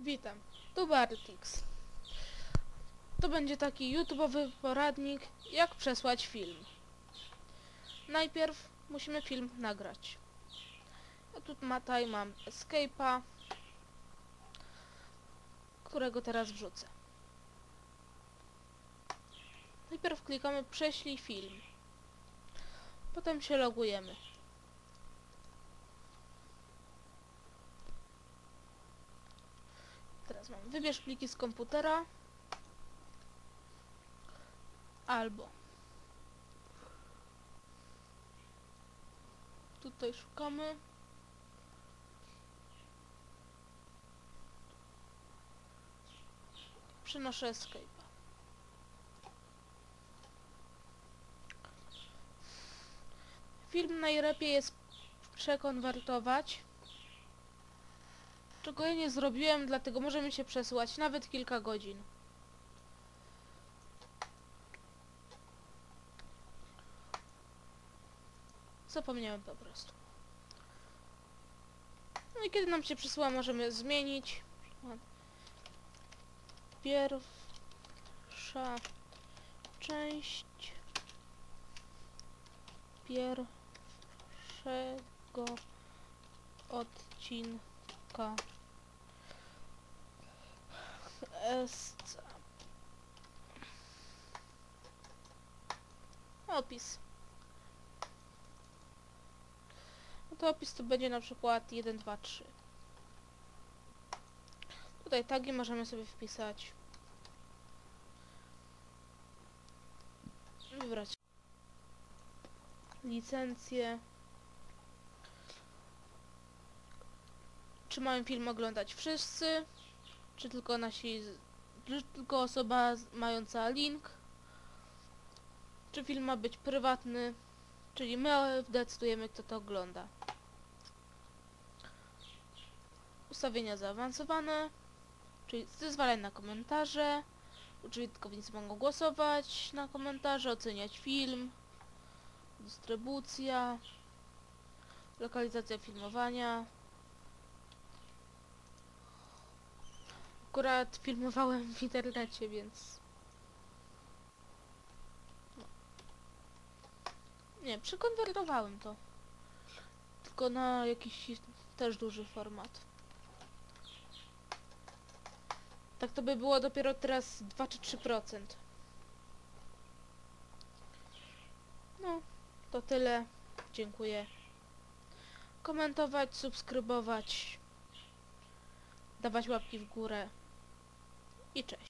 Witam, tu Bartix. To będzie taki YouTube'owy poradnik, jak przesłać film. Najpierw musimy film nagrać. Ja tu tutaj mam Escape'a, którego teraz wrzucę. Najpierw klikamy prześlij film. Potem się logujemy. Wybierz pliki z komputera albo tutaj szukamy. Przenoszę Escape'a. Film najlepiej jest przekonwertować czego ja nie zrobiłem, dlatego możemy się przesyłać nawet kilka godzin. Zapomniałem po prostu. No i kiedy nam się przesyła, możemy zmienić. Pierwsza część pierwszego odcinka jest opis. No to opis to będzie na przykład 1, 2, 3. Tutaj tagi możemy sobie wpisać. Wybrać licencję. Czy mają film oglądać wszyscy? Czy tylko nasi... Tylko osoba mająca link? Czy film ma być prywatny? Czyli my decydujemy kto to ogląda. Ustawienia zaawansowane. Czyli zezwalaj na komentarze. Użytkownicy mogą głosować na komentarze, oceniać film. Dystrybucja. Lokalizacja filmowania. Akurat filmowałem w internecie, więc... Nie, przekonwertowałem to. Tylko na jakiś też duży format. Tak to by było dopiero teraz 2 czy 3%. No, to tyle. Dziękuję. Komentować, subskrybować, dawać łapki w górę i cześć.